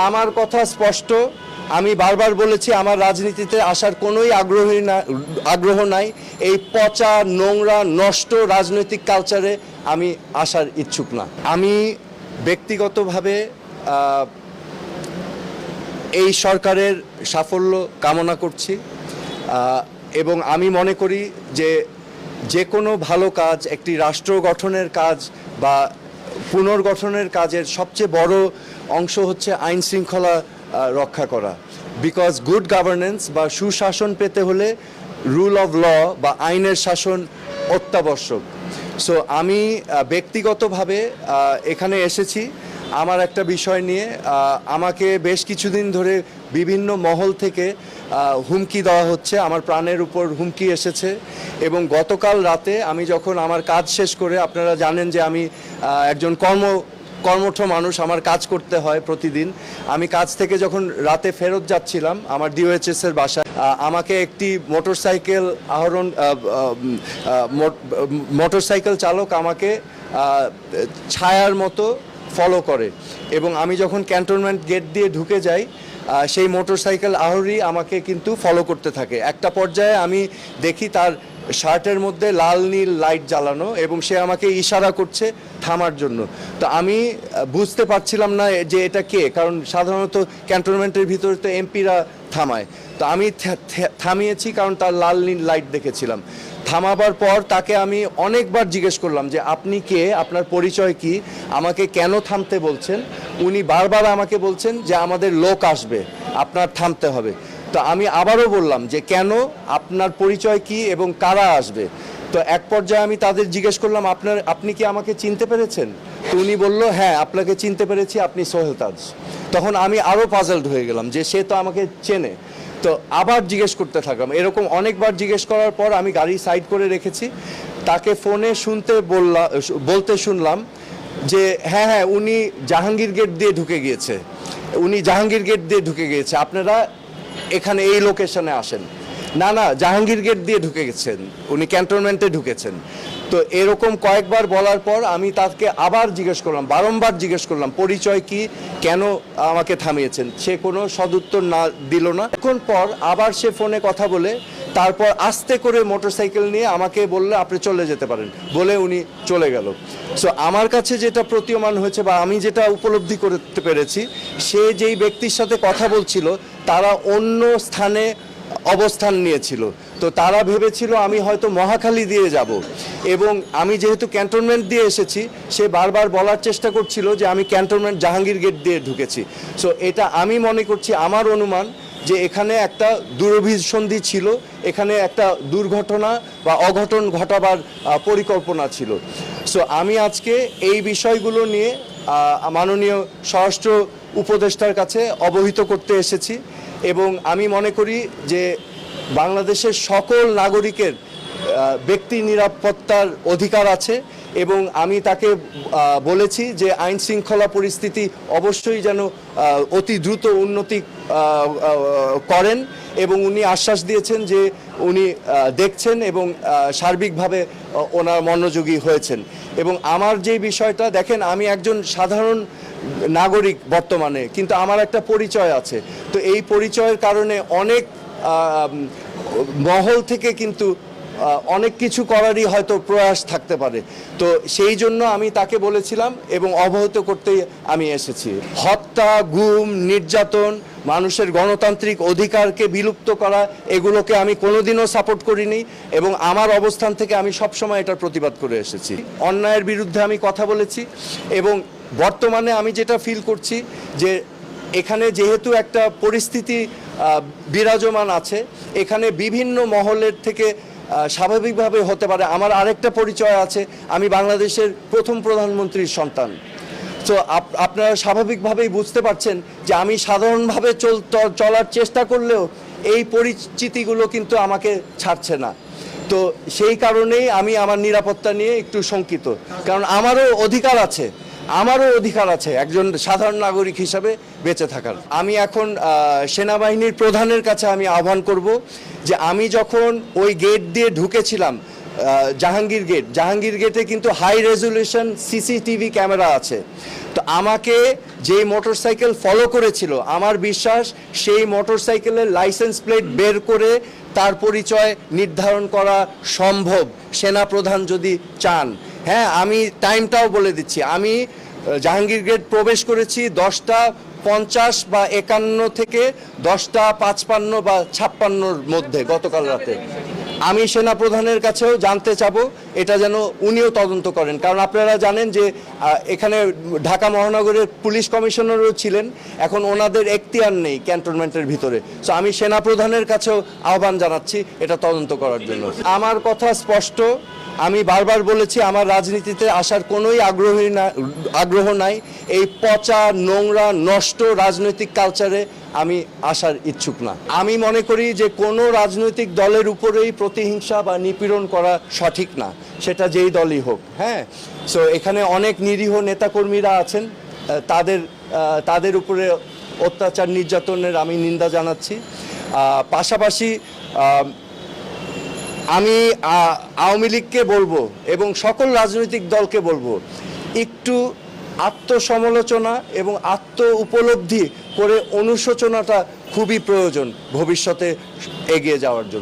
আমার কথা স্পষ্ট। আমি বারবার বলেছি, আমার রাজনীতিতে আসার কোনোই আগ্রহী না, আগ্রহ নাই। এই পচা নোংরা, নষ্ট রাজনৈতিক কালচারে আমি আসার ইচ্ছুক না। আমি ব্যক্তিগতভাবে এই সরকারের সাফল্য কামনা করছি এবং আমি মনে করি যে যে কোনো ভালো কাজ, একটি রাষ্ট্র গঠনের কাজ বা পুনর্গঠনের কাজের সবচেয়ে বড় অংশ হচ্ছে আইন শৃঙ্খলা রক্ষা করা। বিকজ গুড গভর্নেন্স বা সুশাসন পেতে হলে রুল অফ ল বা আইনের শাসন অত্যাবশ্যক। সো আমি ব্যক্তিগতভাবে এখানে এসেছি। আমার একটা বিষয় নিয়ে আমাকে বেশ কিছুদিন ধরে বিভিন্ন মহল থেকে হুমকি দেওয়া হচ্ছে, আমার প্রাণের উপর হুমকি এসেছে এবং গতকাল রাতে আমি যখন আমার কাজ শেষ করে, আপনারা জানেন যে আমি একজন কর্ম, কর্মঠ মানুষ, আমার কাজ করতে হয় প্রতিদিন। আমি কাজ থেকে যখন রাতে ফেরত যাচ্ছিলাম, আমার ডিওএইচএস এর বাসায় আমাকে একটি মোটরসাইকেল আহরণ মোটরসাইকেল চালক আমাকে ছায়ার মতো ফলো করে এবং আমি যখন ক্যান্টনমেন্ট গেট দিয়ে ঢুকে যাই সেই মোটরসাইকেল আহরি আমাকে কিন্তু ফলো করতে থাকে। একটা পর্যায়ে আমি দেখি তার শার্টের মধ্যে লাল নীল লাইট জ্বালানো এবং সে আমাকে ইশারা করছে থামার জন্য। তো আমি বুঝতে পারছিলাম না যে এটা কে, কারণ সাধারণত ক্যান্টনমেন্টের ভিতরে তো এমপিরা থামায়। তো আমি থামিয়েছি কারণ তার লাল নীল লাইট দেখেছিলাম। থামাবার পর তাকে আমি অনেকবার জিজ্ঞেস করলাম যে, আপনি কে? আপনার পরিচয় কি? আমাকে কেন থামতে বলছেন? উনি বারবার আমাকে বলছেন যে আমাদের লোক আসবে, আপনার থামতে হবে। তো আমি আবারও বললাম যে কেন, আপনার পরিচয় কি এবং কারা আসবে? তো এক পর্যায়ে আমি তাদের জিজ্ঞেস করলাম, আপনার, আপনি কি আমাকে চিনতে পেরেছেন? তো উনি বলল হ্যাঁ আপনাকে চিনতে পেরেছি, আপনি সোহেল তাজ তখন আমি আরও পাজলড হয়ে গেলাম যে সে তো আমাকে চেনে। তো আবার জিজ্ঞেস করতে থাকলাম। এরকম অনেকবার জিজ্ঞেস করার পর আমি গাড়ি সাইড করে রেখেছি। তাকে ফোনে শুনতে বললাম বলতে শুনলাম যে হ্যাঁ হ্যাঁ উনি জাহাঙ্গীর গেট দিয়ে ঢুকে গিয়েছে। উনি জাহাঙ্গীর গেট দিয়ে ঢুকে গিয়েছে। আপনারা এখানে এই লোকেশনে আসেন। না না, জাহাঙ্গীর গেট দিয়ে ঢুকে গেছেন। উনি ক্যান্টনমেন্টে ঢুকেছেন। তো এরকম কয়েকবার বলার পর আমি তাকে আবার জিজ্ঞেস করলাম, বারংবার জিজ্ঞেস করলাম, পরিচয় কি? কেন আমাকে থামিয়েছেন? সে কোনো সদুত্তর না দিল না। এখন পর আবার সে ফোনে কথা বলে তারপর আস্তে করে মোটরসাইকেল নিয়ে আমাকে বললে, আপনি চলে যেতে পারেন। বলে উনি চলে গেল। সো আমার কাছে যেটা প্রতীয়মান হয়েছে বা আমি যেটা উপলব্ধি করতে পেরেছি, সে যেই ব্যক্তির সাথে কথা বলছিল, তারা অন্য স্থানে অবস্থান নিয়েছিল। তো তারা ভেবেছিল, আমি হয়তো মহাখালী দিয়ে যাব। এবং আমি যেহেতু ক্যান্টনমেন্ট দিয়ে এসেছি, সে বারবার বলার চেষ্টা করছিল যে, আমি ক্যান্টনমেন্ট জাহাঙ্গীর গেট দিয়ে ঢুকেছি। সো এটা আমি মনে করছি আমার অনুমান। যে এখানে একটা দুরভিসন্ধি ছিল, এখানে একটা দুর্ঘটনা বা অঘটন ঘটাবার পরিকল্পনা ছিল। সো আমি আজকে এই বিষয়গুলো নিয়ে মাননীয় স্বরাষ্ট্র উপদেষ্টার কাছে অবহিত করতে এসেছি এবং আমি মনে করি যে বাংলাদেশের সকল নাগরিকের ব্যক্তি নিরাপত্তার অধিকার আছে। এবং আমি তাকে বলেছি যে আইন শৃঙ্খলা পরিস্থিতি অবশ্যই যেন অতি দ্রুত উন্নতি করেন এবং উনি আশ্বাস দিয়েছেন যে উনি দেখছেন এবং সার্বিকভাবে ওনার মনোযোগী হয়েছেন। এবং আমার যে বিষয়টা, দেখেন আমি একজন সাধারণ নাগরিক বর্তমানে, কিন্তু আমার একটা পরিচয় আছে। তো এই পরিচয়ের কারণে অনেক মহল থেকে কিন্তু অনেক কিছু করারই হয়তো প্রয়াস থাকতে পারে। তো সেই জন্য আমি তাকে বলেছিলাম এবং অবহিত করতেই আমি এসেছি। হত্যা, গুম, নির্যাতন, মানুষের গণতান্ত্রিক অধিকারকে বিলুপ্ত করা, এগুলোকে আমি কোনোদিনও সাপোর্ট করিনি এবং আমার অবস্থান থেকে আমি সবসময় এটার প্রতিবাদ করে এসেছি। অন্যায়ের বিরুদ্ধে আমি কথা বলেছি এবং বর্তমানে আমি যেটা ফিল করছি যে এখানে যেহেতু একটা পরিস্থিতি বিরাজমান আছে, এখানে বিভিন্ন মহলের থেকে স্বাভাবিকভাবে হতে পারে। আমার আরেকটা পরিচয় আছে। আমি বাংলাদেশের প্রথম প্রধানমন্ত্রীর সন্তান। তো আপ- আপনারা স্বাভাবিকভাবেই বুঝতে পারছেন যে আমি সাধারণভাবে চল চলার চেষ্টা করলেও এই পরিচিতিগুলো কিন্তু আমাকে ছাড়ছে না। তো সেই কারণেই আমি আমার নিরাপত্তা নিয়ে একটু শঙ্কিত। কারণ আমারও অধিকার আছে। আমারও অধিকার আছে একজন সাধারণ নাগরিক হিসাবে বেঁচে থাকার। আমি এখন সেনাবাহিনীর প্রধানের কাছে আমি আহ্বান করব যে আমি যখন ওই গেট দিয়ে ঢুকেছিলাম জাহাঙ্গীর গেট জাহাঙ্গীর গেটে কিন্তু হাই রেজলিউশন সিসিটিভি ক্যামেরা আছে। তো আমাকে যেই মোটরসাইকেল ফলো করেছিল, আমার বিশ্বাস সেই মোটরসাইকেলের লাইসেন্স প্লেট বের করে তার পরিচয় নির্ধারণ করা সম্ভব। সেনাপ্রধান যদি চান হ্যাঁ আমি টাইমটাও বলে দিচ্ছি। আমি জাহাঙ্গীর গেট প্রবেশ করেছি দশটা পঞ্চাশ বা একান্ন থেকে দশটা পাঁচপান্ন বা ছাপ্পান্নর মধ্যে গতকাল রাতে। আমি সেনা প্রধানের কাছেও জানতে চাবো, এটা যেন উনিও তদন্ত করেন। কারণ আপনারা জানেন যে এখানে ঢাকা মহানগরের পুলিশ কমিশনারও ছিলেন। এখন ওনাদের এখতিয়ার নেই ক্যান্টনমেন্টের ভিতরে। সো আমি সেনা প্রধানের কাছেও আহ্বান জানাচ্ছি এটা তদন্ত করার জন্য। আমার কথা স্পষ্ট। আমি বারবার বলেছি, আমার রাজনীতিতে আসার কোনোই আগ্রহী না, আগ্রহ নাই। এই পচা, নোংরা, নষ্ট রাজনৈতিক কালচারে আমি আসার ইচ্ছুক না। আমি মনে করি যে কোনো রাজনৈতিক দলের উপরেই প্রতিহিংসা বা নিপীড়ন করা সঠিক না। সেটা যেই দলই হোক হ্যাঁ? সো এখানে অনেক নিরীহ নেতাকর্মীরা আছেন। তাদের তাদের উপরে অত্যাচার নির্যাতনের আমি নিন্দা জানাচ্ছি। পাশাপাশি আমি আওয়ামী লীগকে বলব এবং সকল রাজনৈতিক দলকে বলব, একটু আত্মসমালোচনা এবং আত্ম উপলব্ধি করে অনুশোচনাটা খুবই প্রয়োজন ভবিষ্যতে এগিয়ে যাওয়ার জন্য।